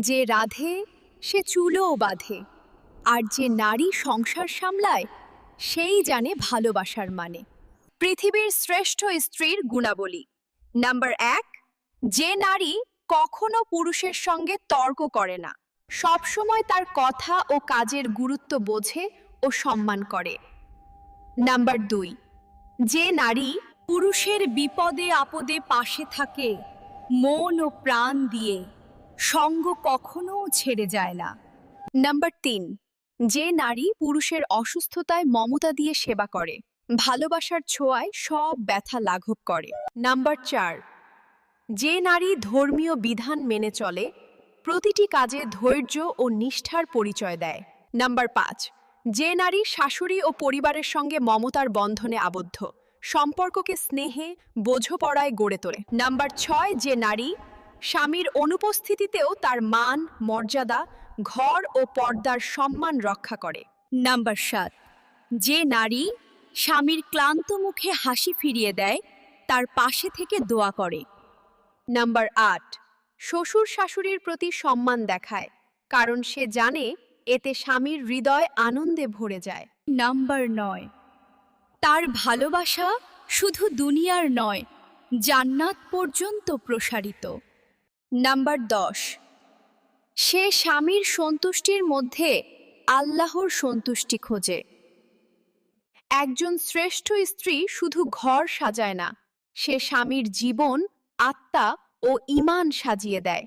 যে রাধে, সে চুলোও বাঁধে, আর যে নারী সংসার সামলায়, সেই জানে ভালোবাসার মানে। পৃথিবীর শ্রেষ্ঠ স্ত্রীর গুণাবলী। নাম্বার এক, যে নারী কখনো পুরুষের সঙ্গে তর্ক করে না। সবসময় তার কথা ও কাজের গুরুত্ব বোঝে ও সম্মান করে। নাম্বার দুই, যে নারী পুরুষের বিপদে আপদে পাশে থাকে, মন ও প্রাণ দিয়ে। সঙ্গ কখনো ছেড়ে যায় না। নাম্বার তিন, যে নারী পুরুষের অসুস্থতায় মমতা দিয়ে সেবা করে, ভালোবাসার ছোঁয়ায় সব ব্যথা লাঘব করে। নাম্বার চার, যে নারী ধর্মীয় বিধান মেনে চলে, প্রতিটি কাজে ধৈর্য ও নিষ্ঠার পরিচয় দেয়। নাম্বার পাঁচ, যে নারী শাশুড়ি ও পরিবারের সঙ্গে মমতার বন্ধনে আবদ্ধ, সম্পর্ককে স্নেহে, বোঝপড়ায় গড়ে তোলে। নাম্বার ছয়, যে নারী স্বামীর অনুপস্থিতিতেও তার মান, মর্যাদা, ঘর ও পর্দার সম্মান রক্ষা করে। নাম্বার সাত, যে নারী স্বামীর ক্লান্ত মুখে হাসি ফিরিয়ে দেয়, তার পাশে থেকে দোয়া করে। নাম্বার আট, শ্বশুর শাশুড়ির প্রতি সম্মান দেখায়, কারণ সে জানে এতে স্বামীর হৃদয় আনন্দে ভরে যায়। নাম্বার নয়, তার ভালোবাসা শুধু দুনিয়ার নয়, জান্নাত পর্যন্ত প্রসারিত। নাম্বার দশ। সে স্বামীর সন্তুষ্টির মধ্যে আল্লাহর সন্তুষ্টি খোঁজে। একজন শ্রেষ্ঠ স্ত্রী শুধু ঘর সাজায় না, সে স্বামীর জীবন, আত্মা ও ইমান সাজিয়ে দেয়।